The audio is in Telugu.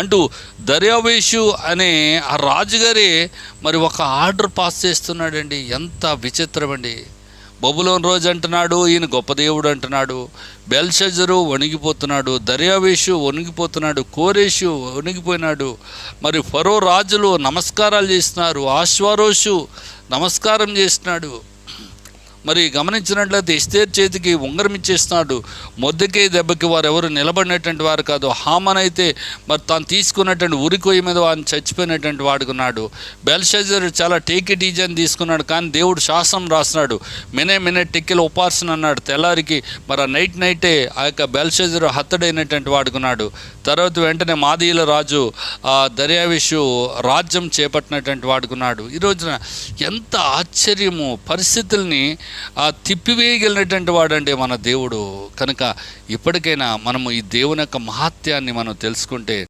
అంటూ దర్యావేషు అనే ఆ రాజుగారే మరి ఒక ఆర్డర్ పాస్ చేస్తున్నాడండి. ఎంత విచిత్రం అండి బొబులోని రోజు అంటున్నాడు ఈయన గొప్ప దేవుడు అంటున్నాడు బెల్షజరు వణిగిపోతున్నాడు దర్యావేషు వణిగిపోతున్నాడు కోరేషు వణిగిపోయినాడు మరి ఫరో రాజులు నమస్కారాలు చేస్తున్నారు ఆశ్వారోషు నమస్కారం చేస్తున్నాడు. మరి గమనించినట్లయితే ఇస్తేర్ చేతికి ఉంగరం ఇచ్చేస్తున్నాడు. మొద్దకే దెబ్బకి వారు ఎవరు నిలబడినటువంటి వారు కాదు. హామన్ అయితే మరి తాను తీసుకున్నటువంటి ఉరికొయ్య మీద వారిని చచ్చిపోయినటువంటి వాడుకున్నాడు బెల్షజర్ చాలా టేక్ ఇట్ ఈజీ అని తీసుకున్నాడు. కానీ దేవుడు శాసనం రాస్తున్నాడు. మినే మినే టెక్కిల ఉపాసన అన్నాడు. తెల్లారికి మరి ఆ నైట్ నైటే ఆ యొక్క బెల్షజర్ హత్తడైనటువంటి వాడుకున్నాడు తర్వాత వెంటనే మాదీయుల రాజు ఆ దర్యావిషు రాజ్యం చేపట్టినటువంటి వాడుకున్నాడు ఈ రోజున ఎంత ఆశ్చర్యము పరిస్థితుల్ని తిప్పివేయగలిగినటువంటి వాడండి మన దేవుడు. కనుక ఇప్పటికైనా మనము ఈ దేవుని యొక్క మహత్యాన్ని మనం తెలుసుకుంటే